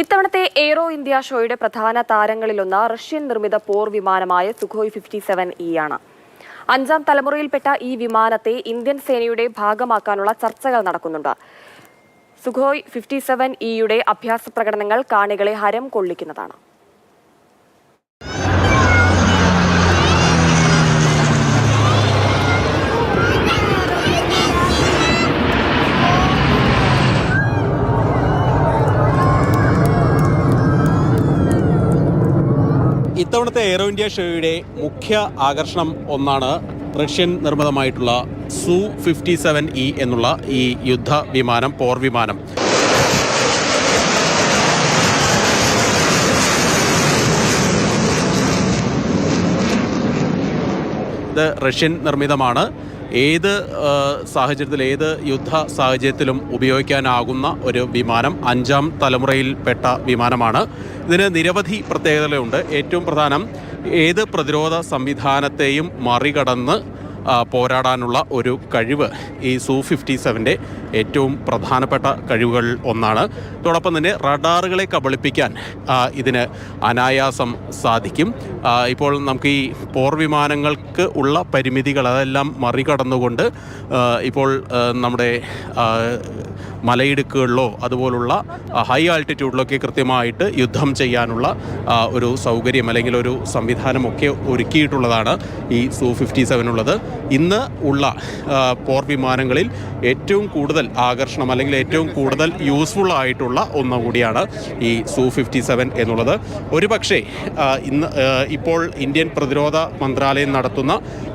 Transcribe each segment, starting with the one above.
ഇത്തവണത്തെ aero India ഷോയുടെ പ്രധാന താരങ്ങളിലൊന്ന് റഷ്യൻ നിർമ്മിത പോർ വിമാനമായ സുഖോയ് ഫിഫ്റ്റി സെവൻ ഇ ആണ്. അഞ്ചാം തലമുറയിൽപ്പെട്ട ഈ വിമാനത്തെ ഇന്ത്യൻ സേനയുടെ ഭാഗമാക്കാനുള്ള ചർച്ചകൾ നടക്കുന്നുണ്ട്. സുഖോയ് ഫിഫ്റ്റി സെവൻ ഇയുടെ അഭ്യാസ പ്രകടനങ്ങൾ കാണികളെ ഹരം കൊള്ളിക്കുന്നതാണ്. ഇത്തവണത്തെ എയറോ ഇന്ത്യ ഷോയുടെ മുഖ്യ ആകർഷണം ഒന്നാണ് റഷ്യൻ നിർമ്മിതമായിട്ടുള്ള സു ഫിഫ്റ്റി സെവൻ ഇ എന്നുള്ള ഈ യുദ്ധ വിമാനം പോർ വിമാനം. ഇത് റഷ്യൻ നിർമ്മിതമാണ്. ഏത് സാഹചര്യത്തിൽ ഏത് യുദ്ധ സാഹചര്യത്തിലും ഉപയോഗിക്കാനാകുന്ന ഒരു വിമാനം അഞ്ചാം തലമുറയിൽപ്പെട്ട വിമാനമാണ്. ഇതിന് നിരവധി പ്രത്യേകതകളുണ്ട്. ഏറ്റവും പ്രധാനം ഏത് പ്രതിരോധ സംവിധാനത്തെയും മറികടന്ന് പോരാടാനുള്ള ഒരു കഴിവ് ഈ സു ഫിഫ്റ്റി സെവന്റെ ഏറ്റവും പ്രധാനപ്പെട്ട കഴിവുകൾ ഒന്നാണ്. അതോടൊപ്പം തന്നെ റഡാറുകളെ കബളിപ്പിക്കാൻ ഇതിന് അനായാസം സാധിക്കും. ഇപ്പോൾ നമുക്ക് ഈ പോർ വിമാനങ്ങൾക്ക് ഉള്ള പരിമിതികൾ അതെല്ലാം മറികടന്നുകൊണ്ട് ഇപ്പോൾ നമ്മുടെ മലയിടുക്കുകളിലോ അതുപോലുള്ള ഹൈ ആൾട്ടിറ്റ്യൂഡിലൊക്കെ കൃത്യമായിട്ട് യുദ്ധം ചെയ്യാനുള്ള ഒരു സൗകര്യം അല്ലെങ്കിൽ ഒരു സംവിധാനമൊക്കെ ഒരുക്കിയിട്ടുള്ളതാണ് ഈ സു ഫിഫ്റ്റി സെവനുള്ളത് ഇന്ന് ഉള്ള പോർ വിമാനങ്ങളിൽ ഏറ്റവും കൂടുതൽ ആകർഷണം അല്ലെങ്കിൽ ഏറ്റവും കൂടുതൽ യൂസ്ഫുൾ ആയിട്ടുള്ള ഒന്നു കൂടിയാണ് ഈ സു ഫിഫ്റ്റി സെവൻ എന്നുള്ളത്. ഒരുപക്ഷെ പക്ഷേ ഇന്ന് ഇപ്പോൾ ഇന്ത്യൻ പ്രതിരോധ മന്ത്രാലയം നടത്തുന്ന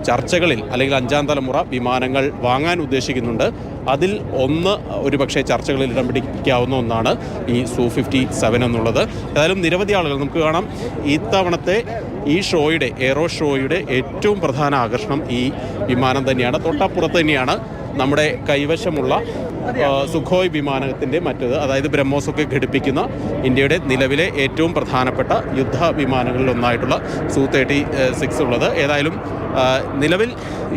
ചർച്ചകളിൽ അല്ലെങ്കിൽ അഞ്ചാം തലമുറ വിമാനങ്ങൾ വാങ്ങാൻ ഉദ്ദേശിക്കുന്നുണ്ട്. അതിൽ ഒന്ന് ഒരുപക്ഷെ ചർച്ചകളിൽ ഇടം പിടിക്കാവുന്ന ഒന്നാണ് ഈ സു ഫിഫ്റ്റി സെവൻ എന്നുള്ളത്. ഏതായാലും നിരവധി ആളുകൾ നമുക്ക് കാണാം. ഇത്തവണത്തെ ഈ ഷോയുടെ എയറോ ഷോയുടെ ഏറ്റവും പ്രധാന ആകർഷണം ഈ വിമാനം തന്നെയാണ്. തൊട്ടപ്പുറത്ത് തന്നെയാണ് നമ്മുടെ കൈവശമുള്ള സുഖോയ് വിമാനത്തിന്റെ മറ്റത് അതായത് ബ്രഹ്മോസൊക്കെ ഘടിപ്പിക്കുന്ന ഇന്ത്യയുടെ നിലവിലെ ഏറ്റവും പ്രധാനപ്പെട്ട യുദ്ധ വിമാനങ്ങളിൽ ഒന്നായിട്ടുള്ള സു തേർട്ടി സിക്സ് ഉള്ളത്. ഏതായാലും നിലവിൽ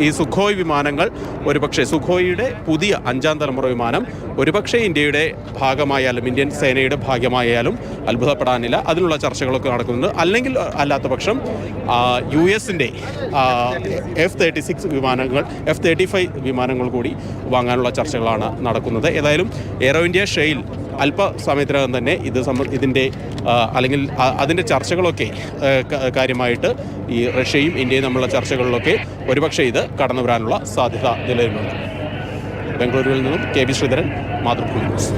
ഈ സുഖോയ് വിമാനങ്ങൾ ഒരുപക്ഷെ സുഖോയിയുടെ പുതിയ അഞ്ചാം തലമുറ വിമാനം ഒരുപക്ഷെ ഇന്ത്യയുടെ ഭാഗമായാലും ഇന്ത്യൻ സേനയുടെ ഭാഗമായാലും അത്ഭുതപ്പെടാനില്ല. അതിനുള്ള ചർച്ചകളൊക്കെ നടക്കുന്നുണ്ട്. അല്ലെങ്കിൽ അല്ലാത്ത പക്ഷം യു എസിന്റെ എഫ് തേർട്ടി സിക്സ് വിമാനങ്ങൾ എഫ് തേർട്ടി ഫൈവ് വിമാനങ്ങൾ കൂടി വാങ്ങാനുള്ള ചർച്ചകളാണ് നടക്കുന്നത്. ഏതായാലും എയറോ ഇന്ത്യ ഷെയിൽ അല്പസമയത്തിനകം തന്നെ ഇത് ഇതിന്റെ അല്ലെങ്കിൽ അതിന്റെ ചർച്ചകളൊക്കെ കാര്യമായിട്ട് ഈ റഷ്യയും ഇന്ത്യയും തമ്മിലുള്ള ചർച്ചകളിലൊക്കെ ഒരുപക്ഷെ ഇത് കടന്നു വരാനുള്ള സാധ്യത നിലവിലുണ്ട്. ബംഗളൂരുവിൽ നിന്നും K B Sreedharan Mathrubhumi news.